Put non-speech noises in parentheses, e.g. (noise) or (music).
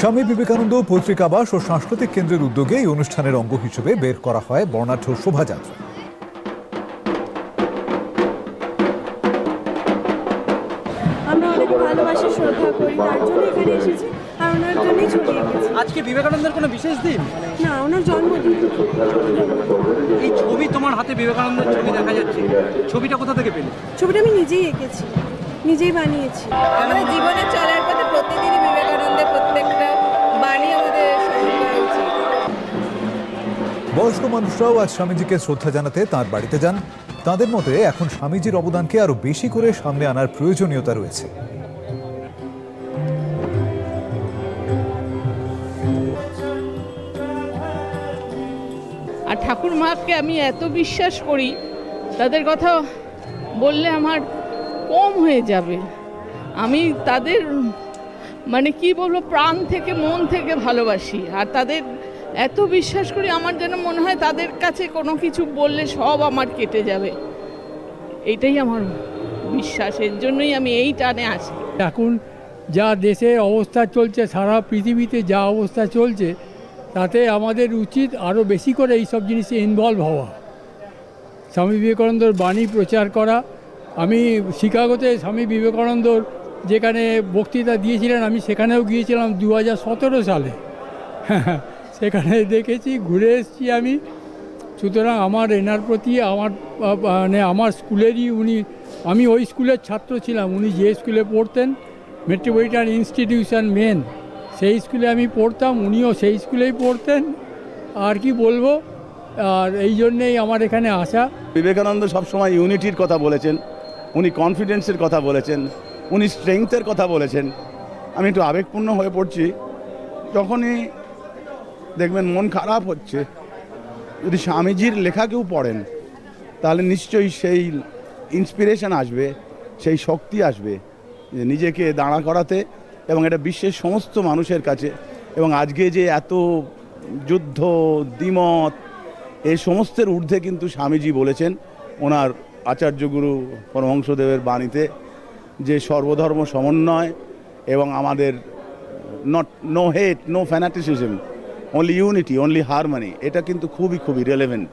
স্বামী বিবেকানন্দ পত্রিকাবাস ও সাংস্কৃতিক কেন্দ্রের উদ্যোগে এই অনুষ্ঠানের অঙ্গ হিসেবে বের করা হয় বর্ণাঢ্য শোভাযাত্রা। আমরা অনেক ভালোবাসি শ্রদ্ধা করি তার জন্য এখানে এসেছি আর ওনার জন্যই এঁকেছি আজকে বিবেকানন্দের কোনো বিশেষ দিন? না ওনার জন্মদিন। এই ছবি তোমার হাতে বিবেকানন্দের ছবি দেখা যাচ্ছে। ছবিটা কোথা থেকে পেলে? ছবিটা আমি নিজেই এঁকেছি নিজেই বানিয়েছি। আমাদের জীবনে চলার বয়স্ক মানুষরাও আজ স্বামীজিকে শ্রদ্ধা জানাতে তার বাড়িতে যান। তাদের মতে এখন স্বামীজির অবদানকে আরও বেশি করে সামনে আনার প্রয়োজনীয়তা রয়েছে। আর ঠাকুর মাকে আমি এত বিশ্বাস করি, তাদের কথা বললে আমার কম হয়ে যাবে। আমি তাদের মানে কি বলব, প্রাণ থেকে, মন থেকে ভালোবাসি। আর তাদের এত বিশ্বাস করি আমার যেন মনে হয় তাদের কাছে কোনো কিছু বললে সব আমার কেটে যাবে। এইটাই আমার বিশ্বাস, এর জন্যই আমি এই টানে আসি এখন যা দেশের অবস্থা চলছে, সারা পৃথিবীতে যা অবস্থা চলছে, তাতে আমাদের উচিত আরও বেশি করে এইসব জিনিসে ইনভলভ হওয়া। স্বামী বিবেকানন্দর বাণী প্রচার করা। আমি শিকাগোতে স্বামী বিবেকানন্দর যেখানে বক্তৃতা দিয়েছিলেন, আমি সেখানেও গিয়েছিলাম দু হাজার সতেরো সালে। (laughs) সেখানে দেখেছি, ঘুরে এসেছি আমি। সুতরাং আমার এনার প্রতি আমার মানে আমার স্কুলেরই উনি, আমি ওই স্কুলের ছাত্র ছিলাম, উনি যে স্কুলে পড়তেন, মেট্রোপলিটন ইনস্টিটিউশন মেন, সেই স্কুলে আমি পড়তাম, উনিও সেই স্কুলেই পড়তেন। আর কি বলব, আর এই জন্যেই আমার এখানে আসা। বিবেকানন্দ সবসময় ইউনিটির কথা বলেছেন, উনি কনফিডেন্সের কথা বলেছেন, উনি স্ট্রেংথের কথা বলেছেন। আমি একটু আবেগপূর্ণ হয়ে পড়ছি, যখনই দেখবেন মন খারাপ হচ্ছে। যদি স্বামীজির লেখা কেউ পড়েন, তাহলে নিশ্চয়ই সেই ইন্সপিরেশন আসবে, সেই শক্তি আসবে যে নিজেকে দাঁড়া করাতে এবং এটা বিশ্বের সমস্ত মানুষের কাছে এবং আজকে যে এত যুদ্ধ, দ্বিমত, এই সমস্তের ঊর্ধ্বে কিন্তু স্বামীজি বলেছেন ওনার আচার্যগুরু পরমহংসদেবের বাণীতে যে সর্বধর্ম সমন্বয় এবং আমাদের not no hate no fanaticism only unity only harmony এটা কিন্তু খুবই খুবই রেলেভেন্ট